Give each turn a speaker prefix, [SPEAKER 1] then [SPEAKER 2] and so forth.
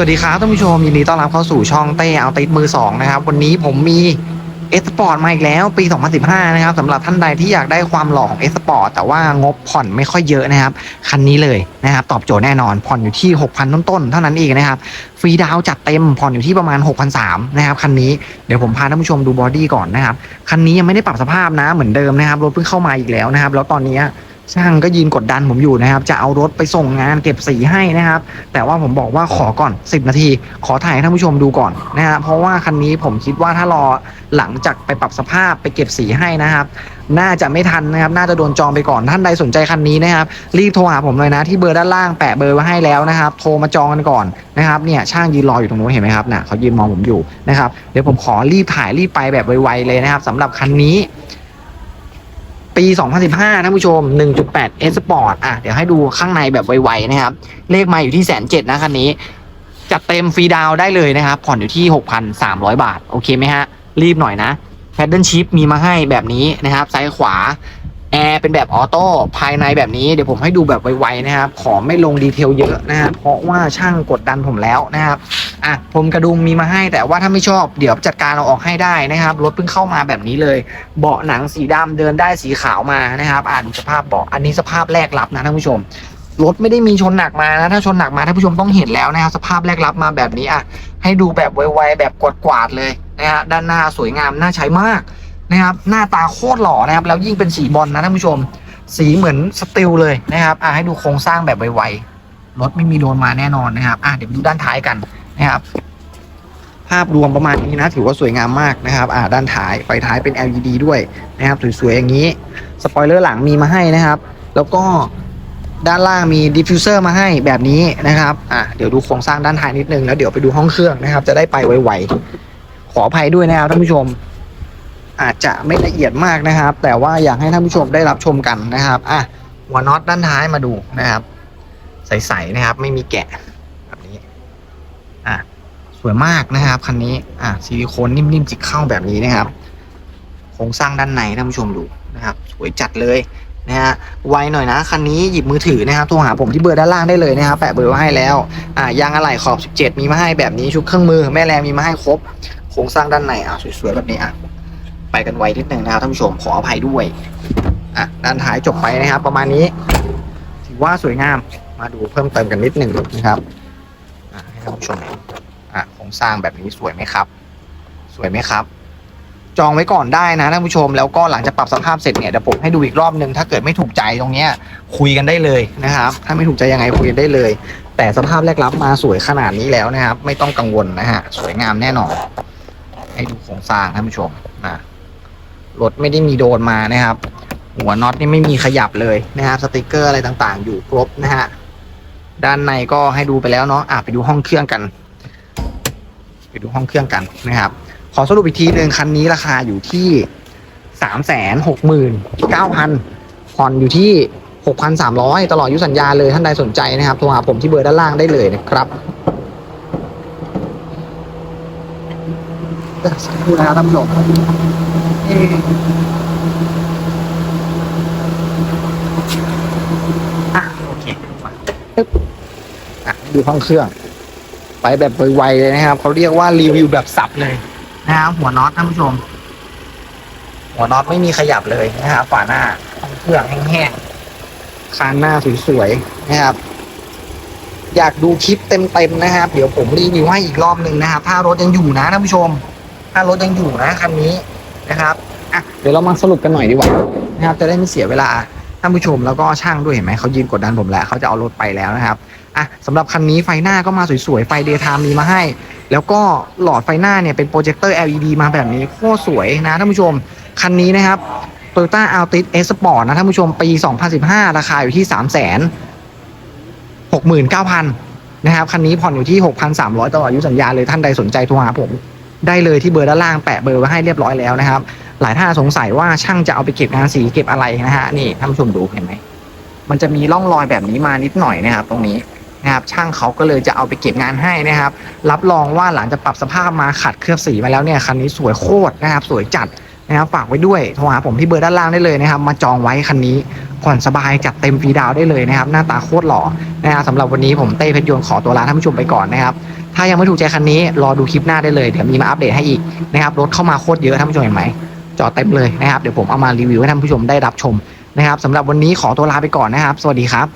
[SPEAKER 1] วัสดีครับท่านผู้ชมยินดีต้อนรับเข้าสู่ช่องเต้เอาติดมือสองนะครับวันนี้ผมมีเอสปอร์ตมาอีกแล้วปี 2015 นะครับสำหรับท่านใดที่อยากได้ความหล่อของเอสปอร์ตแต่ว่างบผ่อนไม่ค่อยเยอะนะครับ คันนี้เลยนะครับ ตอบโจทย์แน่นอนผ่อนอยู่ที่ 6,000 ต้นๆ เท่านั้นเองนะครับ ฟรีดาวจัดเต็มผ่อนอยู่ที่ประมาณ 6,300 นะครับ คันนี้เดี๋ยวผมพาท่านผู้ชมดูบอดี้ก่อนนะครับ คันนี้ยังไม่ได้ปรับสภาพนะเหมือนเดิมนะครับรถเพิ่งเข้ามาอีกแล้วนะครับ แล้วตอนนี้ ช่างก็ยืนกดดันผมอยู่นะครับ จะเอารถไปส่งงานเก็บสีให้นะครับ แต่ว่าผมบอกว่าขอก่อน 10 นาที ขอถ่ายให้ท่านผู้ชมดูก่อนนะฮะเพราะว่าคันนี้ผมคิดว่าถ้ารอหลังจากไปปรับสภาพไปเก็บสีให้นะครับ น่าจะไม่ทันนะครับ น่าจะโดนจองไปก่อนท่านใดสนใจคันนี้นะครับ รีบโทรหาผมเลยนะ ที่เบอร์ด้านล่างแปะเบอร์ไว้ให้แล้วนะครับ โทรมาจองกันก่อนนะครับเนี่ยช่างยืนรออยู่ตรงนู้นเห็นไหมครับน่ะเขายืนมองผมอยู่นะครับเดี๋ยวผมขอรีบถ่ายรีบไปแบบไวๆเลยนะครับสำหรับคันนี้ ปี 2015ท่านผู้ชม 1.8 S Sport อะ เดี๋ยวให้ดูข้างในแบบไวๆนะครับ เลขมาอยู่ที่แสนเจ็ดนะคันนี้ จัดเต็มฟรีดาวได้เลยนะครับ ผ่อนอยู่ที่ 6,300 บาท โอเคไหมฮะ รีบหน่อยนะแพดเดิลชิพมีมาให้แบบนี้นะครับ ซ้ายขวาแอร์เป็นแบบออโต้ภายในแบบนี้เดี๋ยวผมให้ดูแบบไวๆนะครับ ขอไม่ลงดีเทลเยอะนะครับ เพราะว่าช่างกดดันผมแล้วนะครับ อะผมกระดุมมีมาให้ แต่ว่าถ้าไม่ชอบเดี๋ยวจัดการเอาออกให้ได้นะครับ รถเพิ่งเข้ามาแบบนี้เลย เบาะหนังสีดำเดินได้สีขาวมานะครับ อ่านสภาพเบาะอันนี้สภาพแรกรับนะท่านผู้ชมรถไม่ได้มีชนหนักมานะถ้าชนหนักมาท่านผู้ชมต้องเห็นแล้วนะครับสภาพแรกรับมาแบบนี้อะให้ดูแบบไวๆแบบกวาดๆเลยนะฮะด้านหน้าสวยงามน่าใช้มากนะครับ หน้าตาโคตรหล่อนะครับ แล้วยิ่งเป็นสีบอลนะท่านผู้ชม สีเหมือนสติลเลยนะครับอะให้ดูโครงสร้างแบบไวๆรถไม่มีโดนมาแน่นอนนะครับอะเดี๋ยวดูด้านท้ายกัน นะครับ ภาพรวมประมาณนี้นะ ถือว่าสวยงามมากนะครับ อ่าด้านท้ายไฟท้ายเป็น LED ด้วยนะครับสวยๆอย่างนี้สปอยเลอร์หลังมีมาให้นะครับ แล้วก็ด้านล่างมีดิฟฟิวเซอร์มาให้แบบนี้นะครับ อะเดี๋ยวดูโครงสร้างด้านท้ายนิดนึง แล้วเดี๋ยวไปดูห้องเครื่องนะครับ จะได้ไปไวๆ ขออภัยด้วยนะครับท่านผู้ชม อาจจะไม่ละเอียดมากนะครับ แต่ว่าอยากให้ท่านผู้ชมได้รับชมกันนะครับ อะหัวน็อตด้านท้ายมาดูนะครับ ใสๆนะครับ ไม่มีแกะแบบนี้อะ สวยมากนะครับคันนี้ อะซิลิโคนนิ่มๆจิกเข้าแบบนี้นะครับโครงสร้างด้านในท่านผู้ชมดูนะครับ สวยจัดเลยนะฮะไวหน่อยนะคันนี้หยิบมือถือนะครับโทรหาผมที่เบอร์ด้านล่างได้เลยนะครับแปะเบอร์ไว้ให้แล้วอะยางอะไหล่ขอบ 17 มีมาให้แบบนี้ชุดเครื่องมือแม่แรงมีมาให้ครบโครงสร้างด้านในอะสวยๆแบบนี้อะไปกันไวนิดนึงนะครับท่านผู้ชมขออภัยด้วยอะด้านท้ายจบไปนะครับ ประมาณนี้ ถือว่าสวยงามมาดูเพิ่มเติมกันนิดหนึ่งนะครับอะให้ท่านผู้ชม อะโครงสร้างแบบนี้สวยไหมครับ สวยไหมครับ จองไว้ก่อนได้นะท่านผู้ชม แล้วก็หลังจากปรับสภาพเสร็จเนี่ยเดี๋ยวผมให้ดูอีกรอบนึงถ้าเกิดไม่ถูกใจตรงเนี้ยคุยกันได้เลยนะครับ ถ้าไม่ถูกใจยังไงคุยกันได้เลย แต่สภาพแรกรับมาสวยขนาดนี้แล้วนะครับ ไม่ต้องกังวลนะฮะสวยงามแน่นอน ให้ดูโครงสร้างท่านผู้ชมนะรถไม่ได้มีโดนมานะครับ หัวน็อตนี่ไม่มีขยับเลยนะครับสติกเกอร์อะไรต่างๆ อยู่ครบนะฮะด้านในก็ให้ดูไปแล้วเนาะอะไปดูห้องเครื่องกัน ดูห้องเครื่องกันนะครับ ขอสรุปอีกทีหนึ่งคันนี้ราคาอยู่ที่สามแสนหกหมื่นเก้าพันผ่อนอยู่ที่หกพันสามร้อยตลอดอายุสัญญาเลยท่านใดสนใจนะครับโทรหาผมที่เบอร์ด้านล่างได้เลยนะครับสักครู่นะครับท่านผู้ชมเอ่อะโอเคมาปึ๊บอะดูห้องเครื่อง ไปแบบไวๆเลยนะครับเขาเรียกว่ารีวิวแบบสับเลยนะครับหัวน็อตท่านผู้ชม หัวน็อตไม่มีขยับเลยนะครับฝาหน้าเครื่องแห้งๆคานหน้าสวยๆนะครับ อยากดูคลิปเต็มๆนะครับ เดี๋ยวผมรีวิวให้อีกรอบหนึ่งนะครับ ถ้ารถยังอยู่นะท่านผู้ชม ถ้ารถยังอยู่นะคันนี้นะครับอะเดี๋ยวเรามาสรุปกันหน่อยดีกว่านะครับ จะได้ไม่เสียเวลาท่านผู้ชมแล้วก็ช่างด้วยเห็นไหมเขายืนกดดันผมแล้วเขาจะเอารถไปแล้วนะครับ อะสำหรับคันนี้ไฟหน้าก็มาสวยๆ ไฟเดย์ไทม์มีมาให้ แล้วก็หลอดไฟหน้าเนี่ยเป็นโปรเจคเตอร์ LED มาแบบนี้โคตรสวยนะท่านผู้ชม คันนี้นะครับ Toyota Altis S Sport นะท่านผู้ชมปี 2015 ราคาอยู่ที่ 3 6 9 0 0 0 นะครับ คันนี้ผ่อนอยู่ที่ 6,300 ตลอดอายุสัญญาเลยท่านใดสนใจโทรหาผม ได้เลยที่เบอร์ด้านล่างแปะเบอร์ไว้ให้เรียบร้อยแล้วนะครับ หลายท่านสงสัยว่าช่างจะเอาไปเก็บงานสีเก็บอะไรนะฮะนี่ท่านผู้ชมดูเห็นไหมมันจะมีร่องรอยแบบนี้มานิดหน่อยนะครับ ตรงนี้ นะครับช่างเขาก็เลยจะเอาไปเก็บงานให้นะครับ รับรองว่าหลังจากปรับสภาพมาขัดเคลือบสีมาแล้วเนี่ยคันนี้สวยโคตรนะครับ สวยจัดนะครับฝากไว้ด้วยโทรหาผมที่เบอร์ด้านล่างได้เลยนะครับ มาจองไว้คันนี้ผ่อนสบายจัดเต็มฟรีดาวได้เลยนะครับ หน้าตาโคตรหล่อนะฮะสำหรับวันนี้ผมเต้เพชรยนขอตัวลาท่านผู้ชมไปก่อนนะครับ ถ้ายังไม่ถูกใจคันนี้รอดูคลิปหน้าได้เลยเดี๋ยวมีมาอัปเดตให้อีกนะครับรถเข้ามาโคตรเยอะท่านผู้ชมเห็นไหมจอดเต็มเลยนะครับเดี๋ยวผมเอามารีวิวให้ท่านผู้ชมได้รับชมนะครับสำหรับวันนี้ขอตัวลาไปก่อนนะครับ สวัสดีครับ